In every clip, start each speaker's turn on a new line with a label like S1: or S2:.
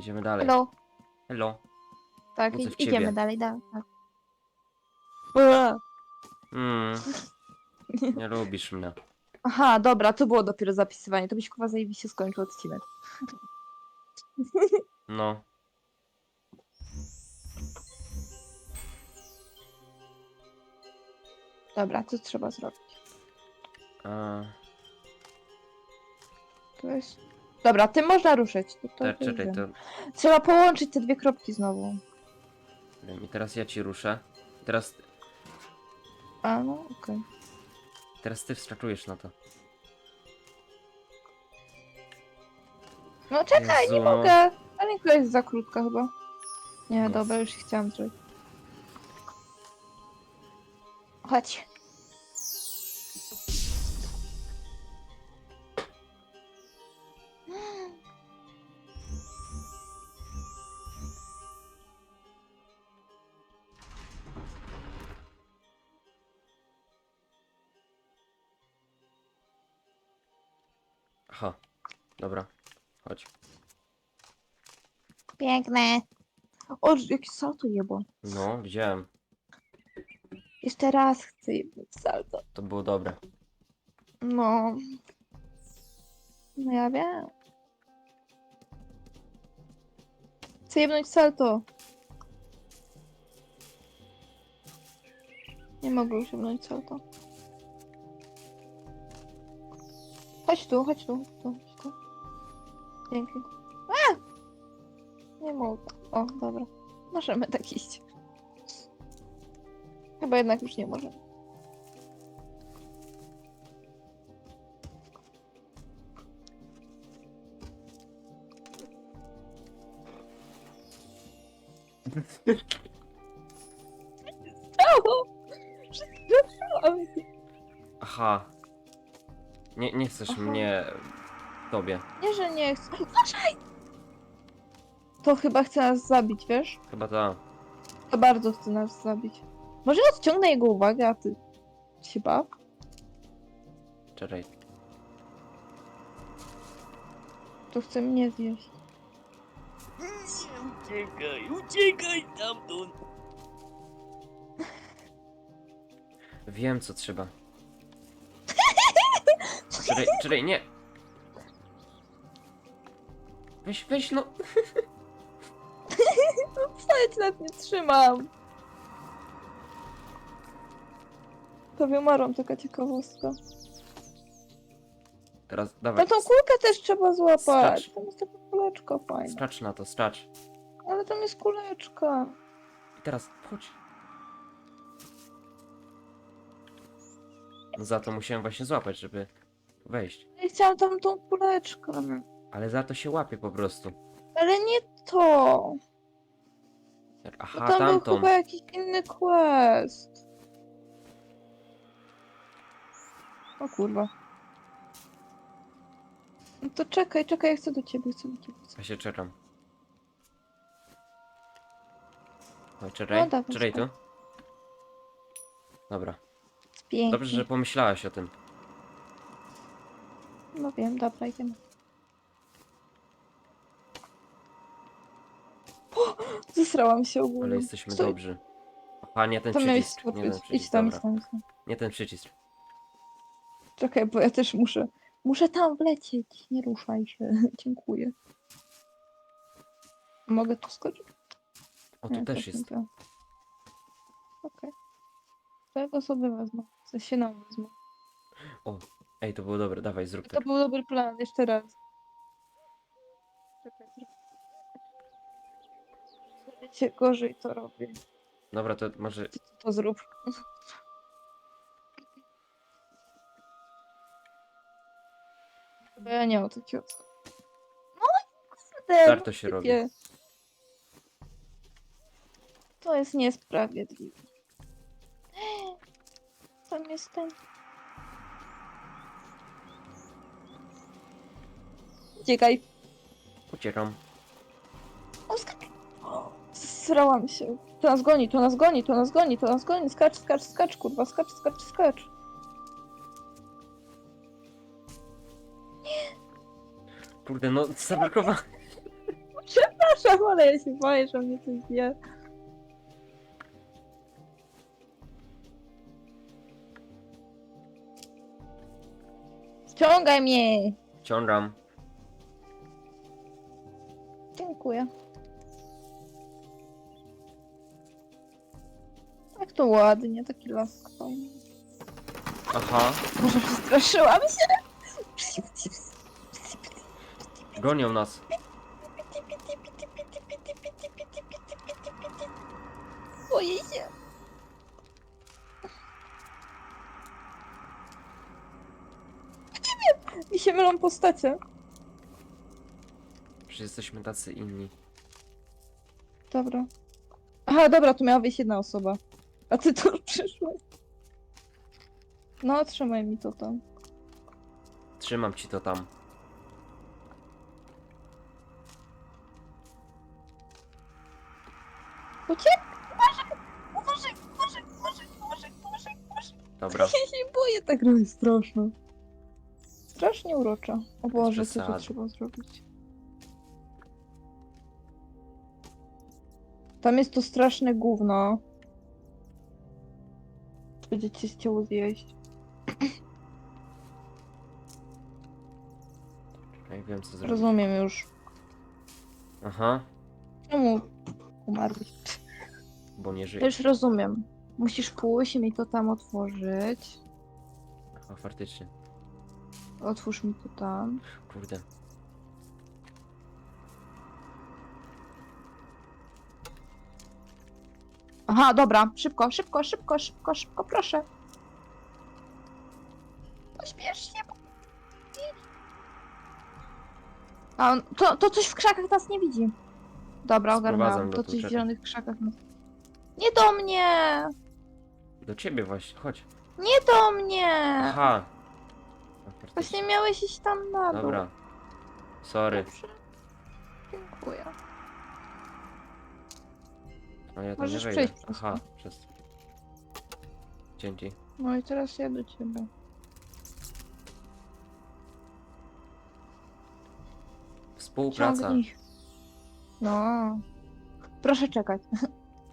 S1: Idziemy dalej.
S2: Hello.
S1: Hello.
S2: Tak,
S1: Budzę
S2: i-
S1: ciebie.
S2: idziemy dalej, dalej. Tak. Ua.
S1: Mm, nie lubisz mnie.
S2: Aha, dobra, to było dopiero zapisywanie. To byś kurwa zajebiście skończył odcinek.
S1: No.
S2: Dobra, co trzeba zrobić?
S1: A,
S2: To jest... Dobra, tym można ruszyć. To, to, to
S1: czekaj, to...
S2: Trzeba połączyć te dwie kropki znowu.
S1: I teraz ja ci ruszę. Teraz,
S2: A, no, okej.
S1: teraz ty wskakujesz na to.
S2: No czekaj, nie mogę. Ta linka jest za krótka chyba. Nie,
S1: No.
S2: dobra, już chciałam zrobić. Chodź. Piękne. O, jaki salto jebło.
S1: No, widziałem.
S2: Jeszcze raz chcę jebnąć salto.
S1: To było dobre.
S2: No. No ja wiem. Chcę jebnąć salto. Nie mogę już jebnąć salto. Chodź tu, chodź tu, chodź tu, chodź tu. Dzięki. Nie mogę. O, dobra. Możemy tak iść. Chyba jednak już nie możemy.
S1: Aha. Nie, nie chcesz
S2: Aha.
S1: mnie... Tobie.
S2: Nie, że nie chcę. Uważaj! To chyba chce nas zabić, wiesz?
S1: Chyba ta.
S2: To bardzo chce nas zabić. Może odciągnę jego uwagę, a ty się baw?
S1: Czekaj.
S2: To chce mnie zjeść.
S3: Uciekaj, uciekaj stamtąd!
S1: Wiem, co trzeba. Czekaj, czekaj, nie! Weź, weź, no!
S2: Wcale cię nawet nie trzymam. Tobie umarłam taka ciekawostka.
S1: Teraz, dawaj.
S2: No tą kulkę też trzeba złapać.
S1: Skacz.
S2: Tam jest taka kuleczka fajna.
S1: Skacz na to, skacz.
S2: Ale tam jest kuleczka.
S1: I teraz, chodź. No za to musiałem właśnie złapać, żeby wejść.
S2: Ja chciałam tam tą kuleczkę.
S1: Ale za to się łapie po prostu.
S2: Ale nie to. Bo
S1: Aha,
S2: tam był
S1: tamtą.
S2: chyba jakiś inny quest. O kurwa. No to czekaj, czekaj, ja chcę do ciebie, chcę do ciebie. Chcę.
S1: Ja się czekam. Oj, czekaj,
S2: No dawaj,
S1: czekaj tu. Dobra.
S2: Pięknie.
S1: Dobrze, że pomyślałaś o tym.
S2: No wiem, dobra, idziemy. zesrałam się ogólnie.
S1: Ale jesteśmy
S2: Stój,
S1: dobrzy. Aha, nie ten
S2: To miałeś
S1: przycisk. Nie ten
S2: skoczyć.
S1: przycisk,
S2: Idź tam, idź
S1: dobra.
S2: tam, idź tam.
S1: Nie ten przycisk.
S2: Czekaj, bo ja też muszę. Muszę tam wlecieć. Nie ruszaj się. Dziękuję. Mogę tu skoczyć?
S1: O, tu
S2: Nie,
S1: też
S2: nie
S1: jest.
S2: to. Okej. To ja go sobie wezmę. Co się nam wezmę.
S1: Ej, to było dobre, dawaj, zrób
S2: To
S1: tak.
S2: był dobry plan, jeszcze raz. Wiecie, gorzej to robię.
S1: Dobra, to może...
S2: Ty to, to zrób. Chyba ja nie mam takiego. No kurde,
S1: Tak to się robi.
S2: typie. To jest niesprawiedliwe. Tam jest ten. Uciekaj.
S1: Uciekam.
S2: O, skacz. O, Zsrałam się. To nas goni, to nas goni, to nas goni, to nas goni. Skacz, skacz, skacz, kurwa, skacz, skacz, skacz.
S1: Kurde, no zablokowałem.
S2: Przepraszam. Ale ja się boję, że mnie coś zje. Ściągaj mnie!
S1: Ciągam.
S2: Dziękuję. To ładnie, taki las fajny.
S1: Aha,
S2: Może przestraszyłam się?
S1: gonią nas.
S2: Boję się. Nie wiem, mi się mylą postacie.
S1: Przecież jesteśmy tacy inni.
S2: Dobra. Aha, dobra, tu miała wyjść jedna osoba. A ty tu przyszłeś. No, trzymaj mi to tam.
S1: Trzymam ci to tam.
S2: Uciek! Uważaj! Uważaj! Uważaj! Uważaj! Uważaj! Uważaj!
S1: Dobra.
S2: Ja się boję, ta gra jest straszna. Strasznie urocza. O Boże, co tu trzeba zrobić? Tam jest to straszne gówno. Będziecie chciało zjeść.
S1: Ja wiem co zrobić.
S2: Rozumiem już.
S1: Aha,
S2: Czemu umarłeś?
S1: bo nie żyje.
S2: już rozumiem. Musisz pójść i mi to tam otworzyć.
S1: A faktycznie.
S2: Otwórz mi to tam.
S1: Kurde.
S2: Aha, dobra. Szybko, szybko, szybko, szybko, szybko, proszę. Pośpiesz się. bo- A on, to, to coś w krzakach nas nie widzi. Dobra,
S1: Sprowadzam
S2: ogarnęłam.
S1: go
S2: To
S1: tu,
S2: coś w
S1: czekaj.
S2: zielonych krzakach nas... Nie do mnie!
S1: Do ciebie właśnie, chodź.
S2: Nie do mnie!
S1: Aha.
S2: Właśnie miałeś iść tam na dół.
S1: Dobra. Sorry.
S2: Dobrze. Dziękuję.
S1: Ja tam
S2: Możesz
S1: nie wejdę.
S2: przejść przez
S1: Aha, przez. Dzięki.
S2: No i teraz ja do ciebie.
S1: Współpraca.
S2: Ciągnij. No. Proszę czekać.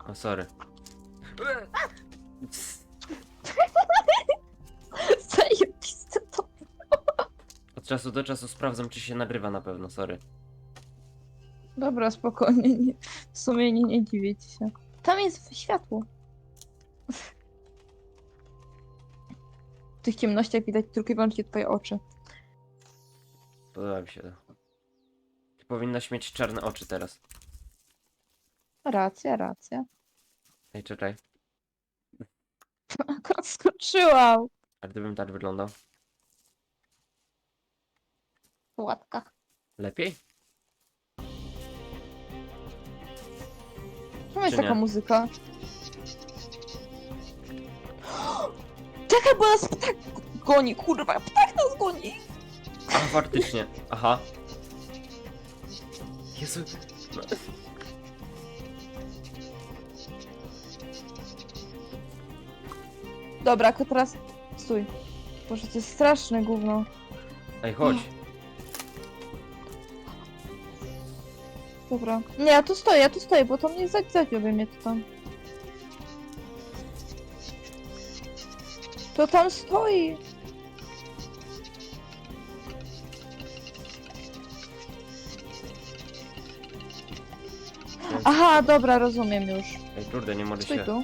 S1: O, sorry.
S2: Zajebiste to.
S1: Od czasu do czasu sprawdzam, czy się nagrywa na pewno, sorry.
S2: Dobra, spokojnie. Nie, w sumie nie, nie dziwię ci się. Tam jest światło. W tych ciemnościach widać tylko i wyłącznie twoje oczy.
S1: Podoba mi się to. Ty powinnaś mieć czarne oczy teraz.
S2: Racja, racja.
S1: Ej, czekaj.
S2: Akurat skoczyłam.
S1: A gdybym tak wyglądał?
S2: W łatkach.
S1: Lepiej?
S2: Czemu jest
S1: Czy
S2: taka
S1: nie?
S2: muzyka? Czekaj, bo nas ptak goni, kurwa, ptak nas goni!
S1: A, faktycznie. Aha. Jezu. No.
S2: Dobra, tylko teraz... Stój. Boże, to jest straszne gówno.
S1: Ej, chodź.
S2: Dobra. Nie, ja tu stoję, ja tu stoję, bo to mnie za- zadziobie mnie to tam. To tam stoi. Aha, dobra, rozumiem już.
S1: Ej, kurde, nie mogę
S2: Stój
S1: się...
S2: tu.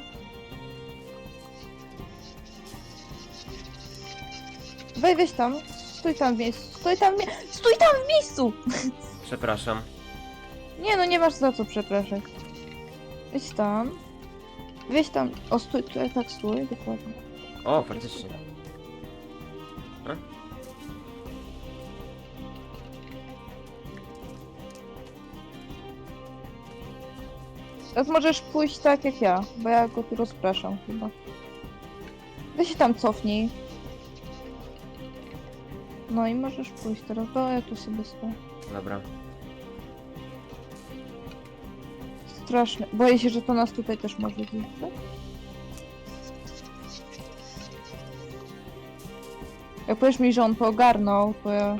S2: Wej, weź tam. Stój tam w miejscu. Stój tam w mie Stój tam w miejscu!
S1: Przepraszam.
S2: Nie no, nie masz za co przepraszać. Weź tam. Weź tam. O, stój, tu, tak stój, dokładnie.
S1: O, faktycznie. A?
S2: Teraz możesz pójść tak jak ja, bo ja go tu rozpraszam chyba. Weź się tam cofnij. No i możesz pójść teraz, bo ja tu sobie stoję.
S1: Dobra.
S2: straszne. Boję się, że to nas tutaj też może zniszczyć. Jak powiesz mi, że on to ogarnął, to ja...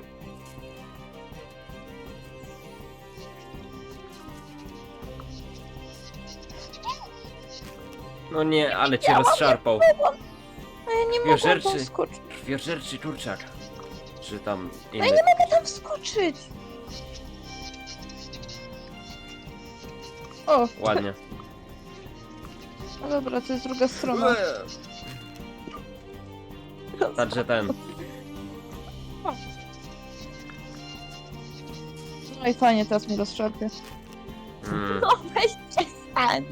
S1: No nie, ale cię rozszarpał.
S2: No ja nie mogę tam
S1: wskoczyć. Kurczak. Czy tam
S2: No
S1: ja
S2: nie mogę tam wskoczyć! O,
S1: Ładnie.
S2: no dobra, to jest druga strona.
S1: Także ten.
S2: No i fajnie, teraz mi rozszarpie.
S1: Mm,
S2: No weź przestań.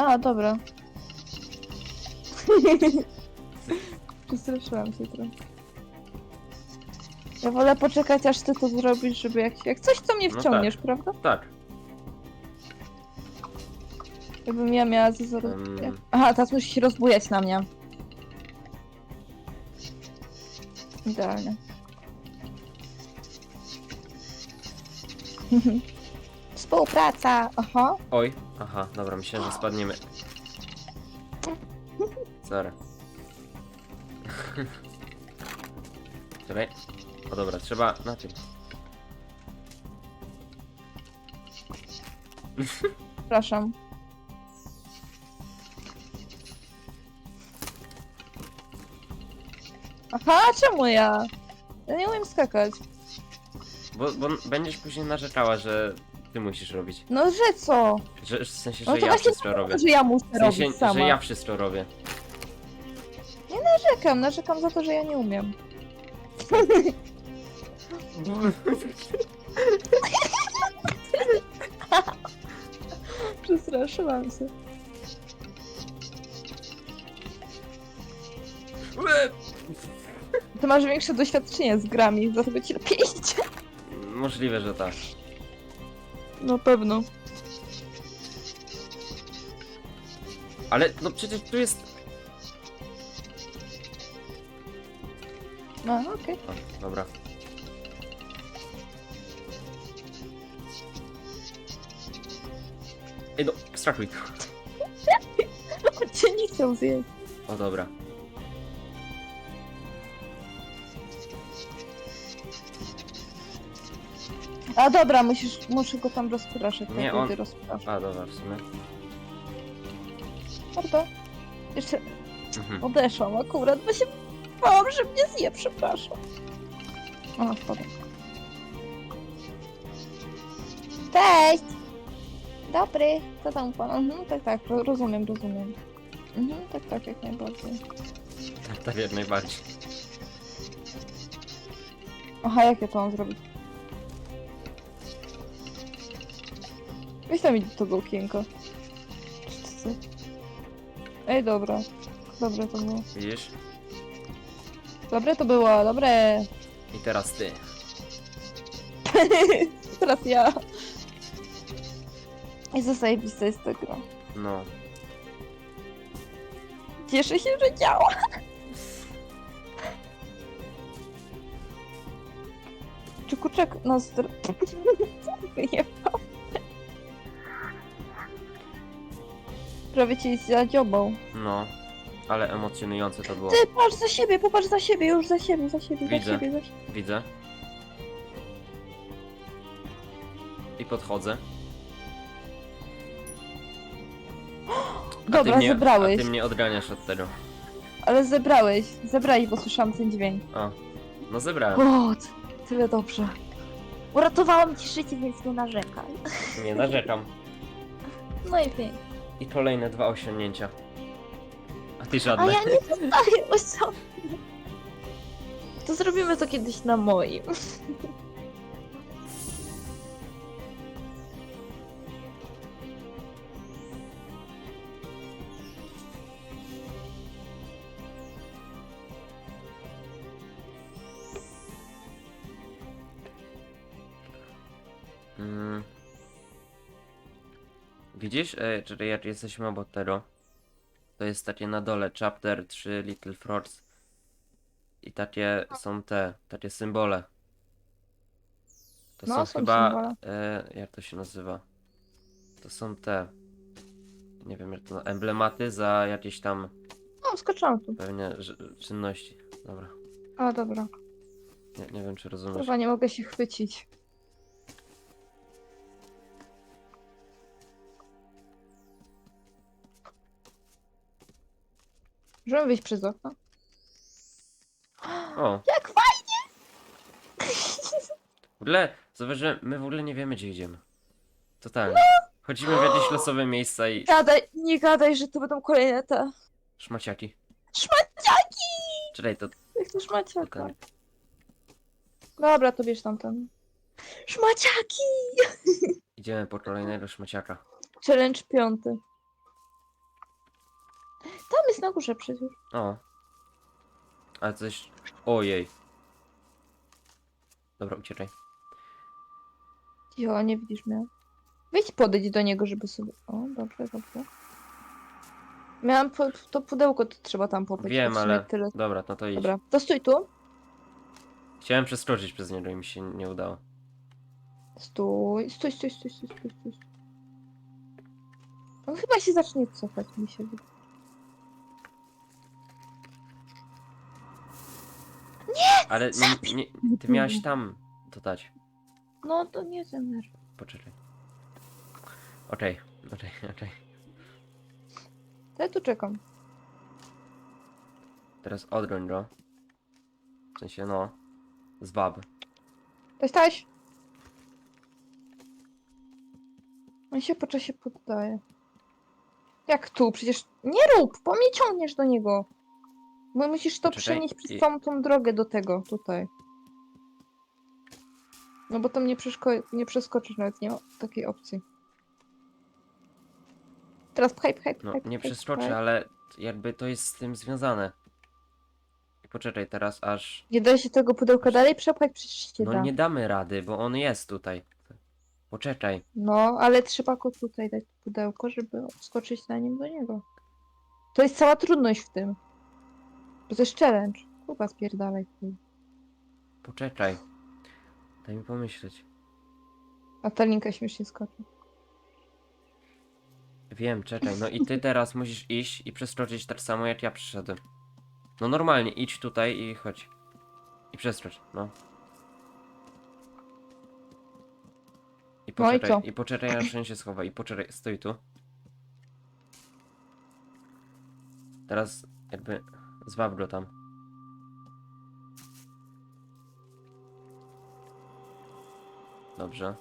S2: A, dobra. Przestraszyłam się trochę. Ja wolę poczekać, aż ty to zrobisz, żeby jak, jak coś, to mnie
S1: No
S2: wciągniesz, prawda?
S1: tak.
S2: Jakbym ja miała ze.
S1: Em.
S2: Aha, teraz musi się rozbujać na mnie. Idealnie. Współpraca! Aha.
S1: Oj. Aha, dobra, myślałem, że spadniemy. Sorry. Czekaj. O dobra, trzeba na tym.
S2: Przepraszam. Aha, czemu ja? Ja nie umiem skakać.
S1: Bo, bo będziesz później narzekała, że ty musisz robić.
S2: No, że co?
S1: Że, w sensie,
S2: No
S1: że
S2: to
S1: ja
S2: właśnie
S1: wszystko robię.
S2: że ja muszę
S1: W sensie,
S2: robić sama.
S1: że ja wszystko robię.
S2: Narzekam, narzekam za to, że ja nie umiem. Przestraszyłam się. Ty masz większe doświadczenie z grami, dlatego ci lepiej idzie.
S1: Możliwe, że tak.
S2: No pewno.
S1: Ale no przecież tu jest...
S2: No, okej.
S1: O, dobra. Ej no, strachuj.
S2: On cię nie chciał zjeść.
S1: O dobra.
S2: A dobra, musisz, muszę go tam rozpraszać.
S1: Nie,
S2: jak
S1: on-
S2: ty rozpraszasz.
S1: A dobra, w sumie.
S2: Jeszcze
S1: Mhm.
S2: odeszłam akurat, bo się bałam, że mnie zje, przepraszam. O, wpadam. Cześć! Dobry, co tam pan? Mhm, tak, tak, ro- rozumiem, rozumiem. Mhm, tak, tak, jak najbardziej.
S1: Tak, tak jak najbardziej.
S2: Aha, jak ja to mam zrobić? Weź tam idź do tego okienka. To? Ej, dobra. Dobre to było.
S1: Widzisz?
S2: Dobre to było, dobre.
S1: I teraz ty.
S2: Teraz ja. I co zajebiste jest ta gra.
S1: No.
S2: Cieszę się, że działa. Czy kurczak nas... dr- Co Prawie cię zadziobał.
S1: No. Ale emocjonujące to było.
S2: Ty, patrz za siebie, popatrz za siebie, już za siebie, za siebie, za
S1: Widzę.
S2: siebie, za siebie.
S1: Widzę. I podchodzę. A
S2: Dobra,
S1: ty mnie,
S2: zebrałeś.
S1: A ty mnie odganiasz od tego.
S2: Ale zebrałeś, zebrali, bo słyszałam ten dźwięk.
S1: O. No zebrałem.
S2: O, t- tyle dobrze. Uratowałam ci życie, więc nie narzekaj.
S1: Nie narzekam.
S2: No i pięknie.
S1: I kolejne dwa osiągnięcia. A ty
S2: A
S1: żadne.
S2: ja nie dostaję osobny. To zrobimy to kiedyś na moim.
S1: Widzisz, e, czyli jak jesteśmy obok tego, to jest takie na dole chapter 3 Little Frogs i takie są te, takie symbole. To
S2: No,
S1: są,
S2: są
S1: chyba,
S2: symbole.
S1: e, jak to się nazywa? To są te, nie wiem jak to, emblematy za jakieś tam
S2: O, skoczyłam tu.
S1: Pewnie czynności. Dobra.
S2: A, dobra.
S1: Nie, nie wiem, czy rozumiesz.
S2: Kurwa, nie mogę się chwycić. Możemy wyjść przez okno?
S1: O,
S2: Jak fajnie!
S1: w ogóle, zauważyłem, my w ogóle nie wiemy, gdzie idziemy. Totalnie.
S2: No!
S1: Chodzimy w jakieś losowe miejsca i
S2: Gadaj, nie gadaj, że to będą kolejne te
S1: szmaciaki.
S2: szmaciaki!
S1: Czekaj, to
S2: Jak to szmaciaka? Dobra, to bierz tamten. Szmaciaki!
S1: idziemy po kolejnego szmaciaka.
S2: Challenge piąty. Tam jest na górze przecież.
S1: O. Ale coś... Ojej. Dobra, uciekaj.
S2: Jo, nie widzisz mnie. Wejdź podejdź do niego, żeby sobie... O, dobrze, dobrze. Miałam to pudełko, to trzeba tam popyć.
S1: Wiem, ale...
S2: Tyle.
S1: Dobra, no to idź.
S2: Dobra, to stój tu.
S1: Chciałem przeskoczyć przez niego i mi się nie udało.
S2: Stój, stój, stój, stój, stój, stój, stój. On chyba się zacznie cofać, mi się wydaje.
S1: Ale nie, nie, ty miałaś tam to dać.
S2: No to nie zemer.
S1: Poczekaj. Okej, okej, okej.
S2: To ja tu czekam.
S1: Teraz odroń go. W sensie, no. Zwab.
S2: Taś, taś! On się po czasie poddaje. Jak tu? Przecież nie rób, bo mnie ciągniesz do niego. Bo musisz to
S1: Poczekaj,
S2: przenieść przez całą tą drogę do tego, tutaj. No bo tam nie, przeszko- nie przeskoczysz nawet, nie ma takiej opcji. Teraz pchaj, pchaj, pchaj.
S1: No,
S2: pchaj,
S1: nie
S2: pchaj.
S1: przeskoczę, ale jakby to jest z tym związane. I poczekaj teraz aż...
S2: Nie da się tego pudełka dalej przepchać, przecież się
S1: No
S2: da.
S1: nie damy rady, bo on jest tutaj. Poczekaj.
S2: No, ale trzeba go tutaj dać pudełko, żeby skoczyć na nim do niego. To jest cała trudność w tym. Bo to jest challenge. Chyba spierdalaj. chuj.
S1: Poczekaj. Daj mi pomyśleć.
S2: A ta linka śmiesznie skoczy.
S1: Wiem, czekaj. No i ty teraz musisz iść i przeskoczyć tak samo jak ja przyszedłem. No normalnie, idź tutaj i chodź. I przeskocz, no. I
S2: No i
S1: poczekaj,
S2: co?
S1: i poczekaj aż on się schowa. I poczekaj, stój tu. Teraz jakby zwab go tam. Dobrze.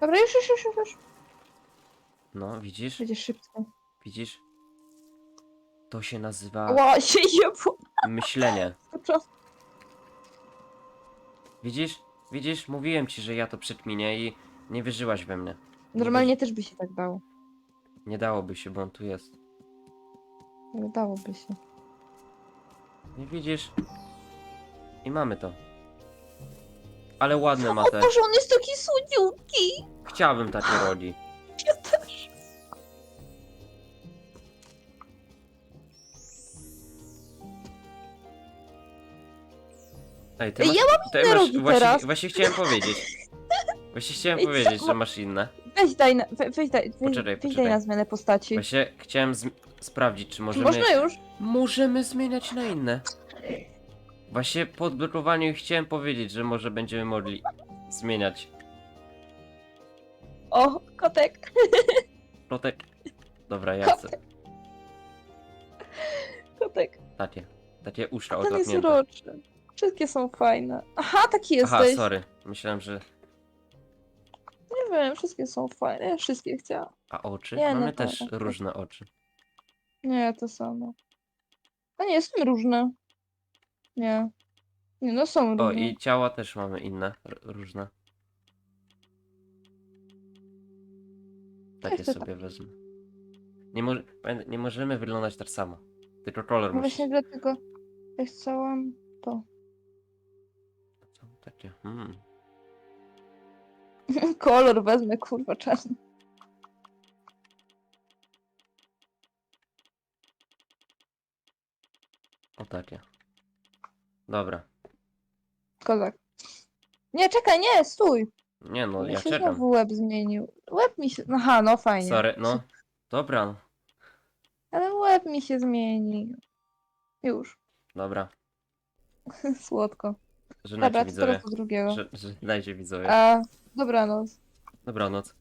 S2: Dobra, już, już, już, już, już.
S1: No, widzisz?
S2: Będzie szybko.
S1: Widzisz? To się nazywa
S2: Ła, się jebło.
S1: myślenie. Widzisz? Widzisz? Mówiłem ci, że ja to przekminię i nie wierzyłaś we mnie.
S2: Normalnie też by się tak dało.
S1: Nie dałoby się, bo on tu jest.
S2: Ale dałoby się.
S1: Nie widzisz? I mamy to. Ale ładne ma
S2: O
S1: te.
S2: Boże, on jest taki słodziutki.
S1: Chciałbym takie roli.
S2: Ja też.
S1: Ej, ty
S2: Ej,
S1: masz,
S2: ja
S1: ty
S2: inne
S1: masz
S2: rogi teraz.
S1: właśnie chciałem powiedzieć. Właśnie chciałem
S2: Ej,
S1: powiedzieć,
S2: co?
S1: że masz inne.
S2: Weź daj na, we, weź daj, weź,
S1: Poczekaj,
S2: weź daj
S1: poczekaj.
S2: na zmianę postaci.
S1: Właśnie chciałem zm- sprawdzić, czy możemy.
S2: można już?
S1: Możemy zmieniać na inne. Właśnie po odblokowaniu chciałem powiedzieć, że może będziemy mogli zmieniać.
S2: O, kotek.
S1: Plotek. Dobra, ja chcę.
S2: Kotek.
S1: Takie. Takie uszka
S2: Ten jest
S1: odlapnięte.
S2: uroczy. Wszystkie są fajne. Aha, taki
S1: Aha,
S2: jesteś.
S1: sorry. Myślałem, że...
S2: Nie wiem, wszystkie są fajne. Ja wszystkie chciałam.
S1: A oczy?
S2: Nie, no
S1: Mamy też różne oczy.
S2: Nie, to samo. A nie, są różne. Nie. Nie, no są różne.
S1: O, i ciała też mamy inne, r- różne. Takie
S2: to
S1: sobie wezmę. Nie, mo nie możemy wyglądać tak samo. Tylko kolor
S2: No
S1: musi...
S2: właśnie dlatego ja chciałam to.
S1: Co? Takie, hmm.
S2: Kolor wezmę, kurwa, czarny.
S1: O takie. Dobra.
S2: Kozak. Nie, czekaj, nie, stój.
S1: Nie no,
S2: Mi
S1: ja
S2: się
S1: czekam.
S2: znowu łeb zmienił. Łeb mi się... Aha, no fajnie.
S1: Sorry, no. Dobra. no.
S2: Ale łeb mi się zmieni. Już.
S1: Dobra.
S2: Słodko.
S1: Żegnajcie
S2: Dobra, to
S1: widzowie.
S2: do drugiego.
S1: Żegnajcie widzowie.
S2: A, dobranoc.
S1: Dobranoc.